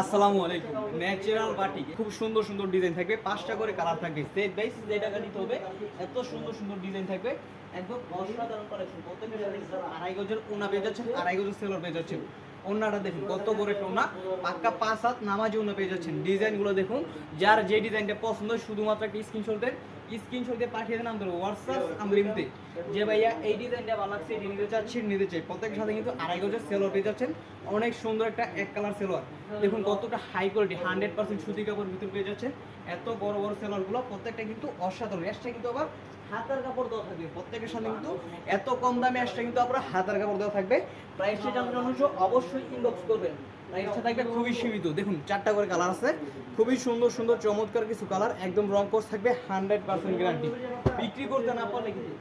আসসালামু আলাইকুম। ন্যাচারাল খুব সুন্দর সুন্দর ডিজাইন থাকবে। পাঁচটা করে কালার থাকবে। সেট হবে। এত সুন্দর সুন্দর ডিজাইন থাকবে। আড়াই ওনা আড়াই ওনাটা দেখুন, কত ওনা। পাক্কা পাঁচ হাত ওনা পেয়ে যাচ্ছেন। দেখুন। যার যে ডিজাইনটা পছন্দ শুধুমাত্র একটা স্ক্রিনশট দেন। স্ক্রিনশট দিয়ে পাঠিয়ে দেন আমাদের হোয়াটসঅ্যাপ আমাদের ইমতে। যে ভাইয়া এই ডিজাইনটা ভালো লাগছে এটি নিতে চাচ্ছি নিতে চাই। প্রত্যেকের সাথে কিন্তু আড়াই গজের সেলোয়ার পেয়ে যাচ্ছেন। অনেক সুন্দর একটা এক কালার সেলোয়ার দেখুন কতটা হাই কোয়ালিটি হান্ড্রেড পার্সেন্ট সুতি কাপড় ভিতর পেয়ে যাচ্ছে এত বড় বড় সেলোয়ারগুলো প্রত্যেকটা কিন্তু অসাধারণ। এসটা কিন্তু আবার হাতার কাপড় দেওয়া থাকবে। প্রত্যেকের সাথে কিন্তু এত কম দামে আসটা কিন্তু আপনার হাতার কাপড় দেওয়া থাকবে। প্রাইসটা জানতে মানুষ অবশ্যই ইনবক্স করবেন। প্রাইসটা থাকবে খুবই সীমিত। দেখুন, চারটা করে কালার আছে। খুবই সুন্দর সুন্দর, চমৎকার কিছু কালার একদম রং কোর্স থাকবে হান্ড্রেড পার্সেন্ট গ্যারান্টি বিক্রি করতে না পারলে কিন্তু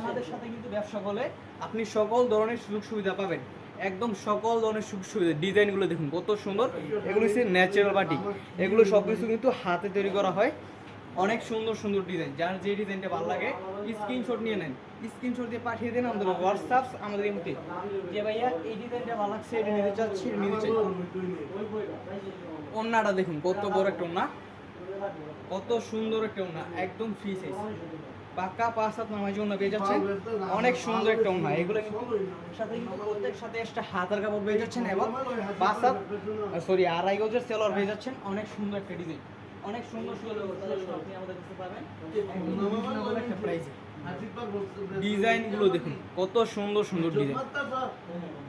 আমাদের সাথে কিন্তু ব্যবসা করলে আপনি সকল ধরনের সুযোগ সুবিধা পাবেন। একদম সকল ধরনের সুযোগ সুবিধা ডিজাইনগুলো দেখুন, কত সুন্দর। এগুলো হচ্ছে ন্যাচারাল বাটি। এগুলো সবকিছু কিন্তু হাতে তৈরি করা হয়। অনেক সুন্দর সুন্দর ডিজাইন যার যে ডিজাইনটা ভালো লাগে স্ক্রিনশট নিয়ে নেন। স্ক্রিনশট দিয়ে পাঠিয়ে দেন আমাদের হোয়াটসঅ্যাপ আমাদের মধ্যে যে ভাইয়া, এই ডিজাইনটা ভালো লাগছে, এটা নিতে চাচ্ছি নিতে চাই। ওন্নাটা দেখুন, কত বড় একটা ওন্না। কত সুন্দর একটা ওন্না, একদম ফ্রি সাইজ পাকা পাঁচ হাত নামাজ ওন্না পেয়ে যাচ্ছেন। অনেক সুন্দর একটা ওন্না। এগুলো কিন্তু সাথে প্রত্যেক সাথে একটা হাতার কাপড় পেয়ে যাচ্ছেন এবং পাঁচ হাত সরি আড়াই গজের সেলর পেয়ে যাচ্ছেন। অনেক সুন্দর একটা ডিজাইন অনেক সুন্দর সুন্দর আপনি আমাদের কাছে পাবেন। একটা প্রাইসে ডিজাইনগুলো দেখুন, কত সুন্দর সুন্দর ডিজাইন।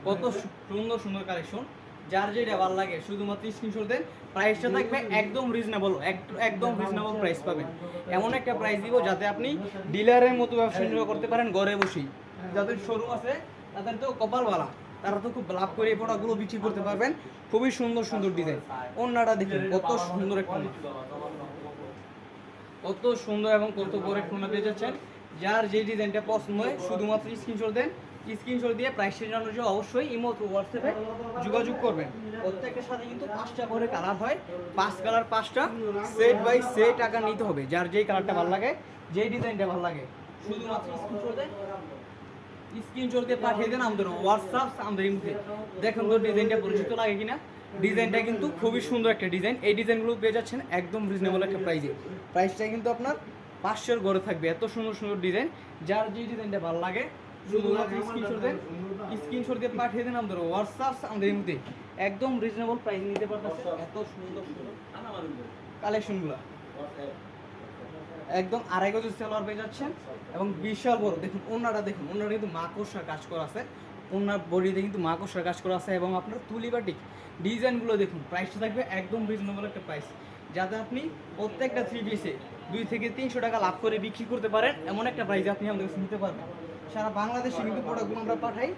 কত সুন্দর সুন্দর কালেকশন যার যেটা ভালো লাগে, শুধুমাত্র স্ক্রিনশট দেন প্রাইসটা থাকবে একদম রিজনেবল একদম রিজনেবল প্রাইস পাবেন। এমন একটা প্রাইস দিব যাতে আপনি ডিলারের মতো ব্যবসা করতে পারেন, ঘরে বসেই। যাদের শোরুম আছে, তাদের তো কপাল কপালওয়ালা তারা তো খুব লাভ করে এই প্রোডাক্টগুলো বিক্রি করতে পারবেন। খুবই সুন্দর সুন্দর ডিজাইন অন্যটা দেখুন, কত সুন্দর একটা। কত সুন্দর এবং কত বড় একটা পেয়ে যাচ্ছেন। যার যে ডিজাইনটা পছন্দ হয়, শুধুমাত্র স্ক্রিনশট দেন। স্ক্রিনশট দিয়ে প্রাইস জানানোর জন্য অবশ্যই ইমো হোয়াটসঅ্যাপে যোগাযোগ করবেন। প্রত্যেকটার সাথে কিন্তু পাঁচটা করে কালার হয়। পাঁচ কালার পাঁচটা সেট বাই সেট টাকা নিতে হবে। যার যেই কালারটা ভালো লাগে, যেই ডিজাইনটা ভালো লাগে, শুধুমাত্র স্ক্রিনশট দেন। স্ক্রিনশট দিয়ে পাঠিয়ে দেন আমাদের হোয়াটসঅ্যাপ আমাদের ইমোতে দেখুন তো ডিজাইনটা পরিচিত লাগে কিনা? ডিজাইনটা কিন্তু খুবই সুন্দর একটা ডিজাইন। এই ডিজাইনগুলো পেয়ে যাচ্ছেন একদম রিজনেবল একটা প্রাইসে প্রাইসটা কিন্তু আপনার পাঁচশোর ঘরে থাকবে। এত সুন্দর সুন্দর ডিজাইন। যার যে ডিজাইনটা ভালো লাগে শুধুমাত্র স্ক্রিনশট দেন। স্ক্রিনশট দিয়ে পাঠিয়ে দেন আমাদের হোয়াটসঅ্যাপ আমাদের ইমোতে একদম রিজনেবল প্রাইস নিতে পারতেছে। এত সুন্দর সুন্দর। কালেকশনগুলো একদম আড়াই গজের সেলোয়ার পেয়ে যাচ্ছেন এবং বিশাল বড়, দেখুন ওনারা দেখুন ওনারা কিন্তু মাকড়সার কাজ করা আছে। ওনার বডিতে কিন্তু মাকড়সার কাজ করা আছে এবং আপনার তুলি বাটিক ডিজাইনগুলো দেখুন প্রাইসটা থাকবে একদম রিজনেবল একটা প্রাইস যাতে আপনি প্রত্যেকটা থ্রি পিসে দুই থেকে তিনশো টাকা লাভ করে বিক্রি করতে পারেন, এমন একটা প্রাইস আপনি আমাদের কাছে নিতে পারবেন। সারা বাংলাদেশে কিন্তু প্রোডাক্টগুলো আমরা পাঠাই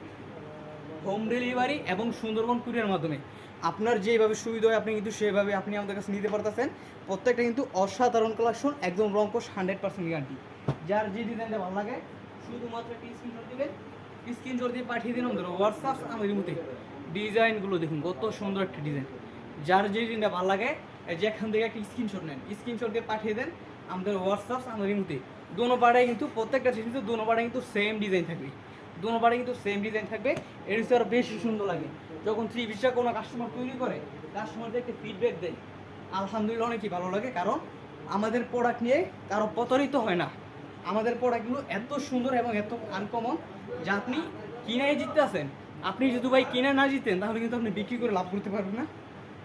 হোম ডেলিভারি এবং সুন্দরবন কুরিয়ার মাধ্যমে। আপনার যেভাবে সুবিধা হয়, আপনি কিন্তু সেভাবে আপনি আমাদের কাছে নিতে পারতেছেন। প্রত্যেকটা কিন্তু অসাধারণ কালেকশন একদম রঙ্কশ হান্ড্রেড পার্সেন্ট গ্যারান্টি যার যে ডিজাইনটা ভালো লাগে, শুধুমাত্র একটি স্ক্রিনশট দিবেন। স্ক্রিনশট দিয়ে পাঠিয়ে দিন আমাদের হোয়াটসঅ্যাপ আমাদের মধ্যে ডিজাইনগুলো দেখুন, কত সুন্দর একটা ডিজাইন যার যে ডিজাইনটা ভালো লাগে যেখান থেকে একটা স্ক্রিনশট নেন। স্ক্রিনশট দিয়ে পাঠিয়ে দেন আমাদের হোয়াটসঅ্যাপ আমাদের মধ্যে দোনো পাড়ায় কিন্তু প্রত্যেকটা কিন্তু দোনো পাড়ায় কিন্তু সেম ডিজাইন থাকবে। দোনো পাড়ে কিন্তু সেম ডিজাইন থাকবে। এর হচ্ছে আরও বেশি সুন্দর লাগে। যখন থ্রি পিসটা কোনো কাস্টমার তৈরি করে কাস্টমারদেরকে ফিডব্যাক দেয়। আলহামদুলিল্লাহ অনেকই ভালো লাগে, কারণ আমাদের প্রোডাক্ট নিয়ে কারও প্রতারিত হয় না। আমাদের প্রোডাক্টগুলো এত সুন্দর এবং এত আনকমন যা আপনি কিনে জিততে আসেন আপনি যদি ভাই কিনে না জিতেন, তাহলে কিন্তু আপনি বিক্রি করে লাভ করতে পারবেন না।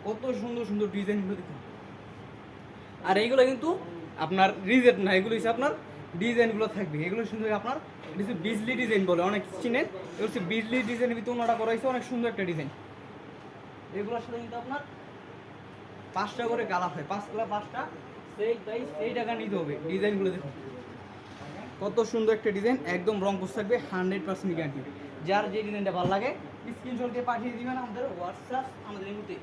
কত সুন্দর সুন্দর ডিজাইনগুলো দেখুন। আর এইগুলো কিন্তু আপনার রিজেট না, এগুলো হচ্ছে আপনার ডিজাইনগুলো থাকবে। এগুলো সুন্দর আপনার, এটা হচ্ছে বিজলি ডিজাইন বলে, অনেক চিনেন এগুলো হচ্ছে বিজলি ডিজাইনের ভিতরে ওনারা করা হয়েছে, অনেক সুন্দর একটা ডিজাইন। এগুলোর সাথে কিন্তু আপনার পাঁচটা করে কালার হয় পাঁচ কালার পাঁচটা, সেই তাই সেই টাকা নিতে হবে ডিজাইনগুলো দেখুন। কত সুন্দর একটা ডিজাইন, একদম রং কোর্স থাকবে, হান্ড্রেড পার্সেন্ট গ্যারান্টি যার যে ডিজাইনটা ভালো লাগে স্ক্রিনশট দিয়ে পাঠিয়ে দিবেন আমাদের হোয়াটসঅ্যাপ আমাদের মধ্যে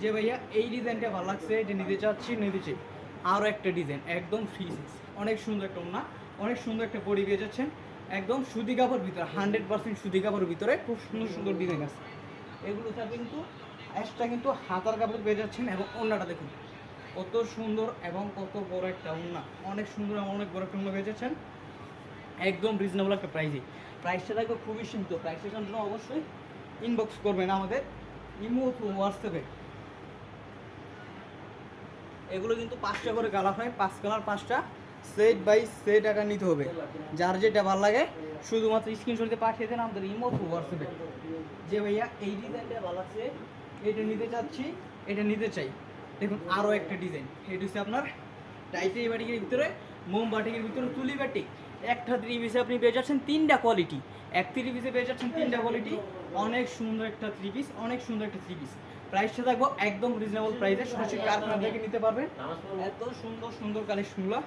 যে ভাইয়া, এই ডিজাইনটা ভালো লাগছে, এটা নিতে চাচ্ছি, নিতে চাই। আরও একটা ডিজাইন, একদম ফ্রি অনেক সুন্দর একটা ওনা অনেক সুন্দর একটা বডি পেয়ে যাচ্ছেন। একদম সুতি কাপড় ভিতরে, হান্ড্রেড পার্সেন্ট সুতি কাপড়ের ভিতরে খুব সুন্দর সুন্দর ডিজাইন আছে। এগুলো থাকবে কিন্তু এক্সট্রা কিন্তু হাতার কাপড় পেয়ে যাচ্ছেন এবং ওনাটা দেখুন, কত সুন্দর এবং কত বড় একটা ওনা অনেক সুন্দর এবং অনেক বড় একটা ওনা পেয়ে যাচ্ছেন। একদম রিজনেবল একটা প্রাইসে প্রাইসটা থাকবে খুবই সীমিত। প্রাইসের জন্য অবশ্যই ইনবক্স করবেন আমাদের। ইমো হোয়াটসঅ্যাপে এগুলো কিন্তু পাঁচটা করে কালার হয়, পাঁচ কালার, পাঁচটা সেট বাই সেট টাকা নিতে হবে। যার যেটা ভালো লাগে, শুধুমাত্র স্ক্রিনশট দিয়ে পাঠিয়ে দেন আমাদের ইমো হোয়াটসঅ্যাপে যে ভাইয়া এই ডিজাইনটা ভালো লাগছে এটা নিতে চাচ্ছি, এটা নিতে চাই। দেখুন আরও একটা ডিজাইন। এটা হচ্ছে আপনার টাইটাই বাটিকের ভিতরে, মোম বাটিকের ভিতরে তুলি বাটিক একটা থ্রি পিসে আপনি পেয়ে যাচ্ছেন তিনটা কোয়ালিটি এক থ্রি পিসে পেয়ে যাচ্ছেন তিনটা কোয়ালিটি অনেক সুন্দর একটা থ্রি পিস অনেক সুন্দর একটা থ্রি পিস প্রাইসটা থাকব একদম রিজনেবল প্রাইসে সরাসরি কারখানা থেকে নিতে পারবেন এত সুন্দর সুন্দর কালেকশনগুলো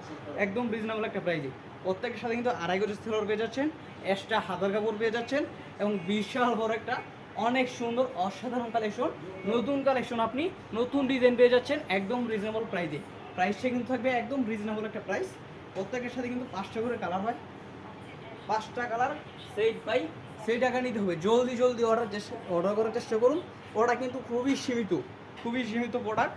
একদম রিজনেবল একটা প্রাইসে প্রত্যেকের সাথে কিন্তু আড়াই গজের সেলর পেয়ে যাচ্ছেন এক্সট্রা হাতার কাপড় পেয়ে যাচ্ছেন এবং বিশাল বড় একটা অনেক সুন্দর, অসাধারণ কালেকশন নতুন কালেকশন আপনি নতুন ডিজাইন পেয়ে যাচ্ছেন একদম রিজনেবল প্রাইসে প্রাইসটা কিন্তু থাকবে একদম রিজনেবল একটা প্রাইস প্রত্যেকের সাথে কিন্তু পাঁচটা করে কালার হয়। পাঁচটা কালার সেট বাই সেই টাকা নিতে হবে। জলদি জলদি অর্ডার অর্ডার করার চেষ্টা করুন। ওটা কিন্তু খুবই সীমিত খুবই সীমিত প্রোডাক্ট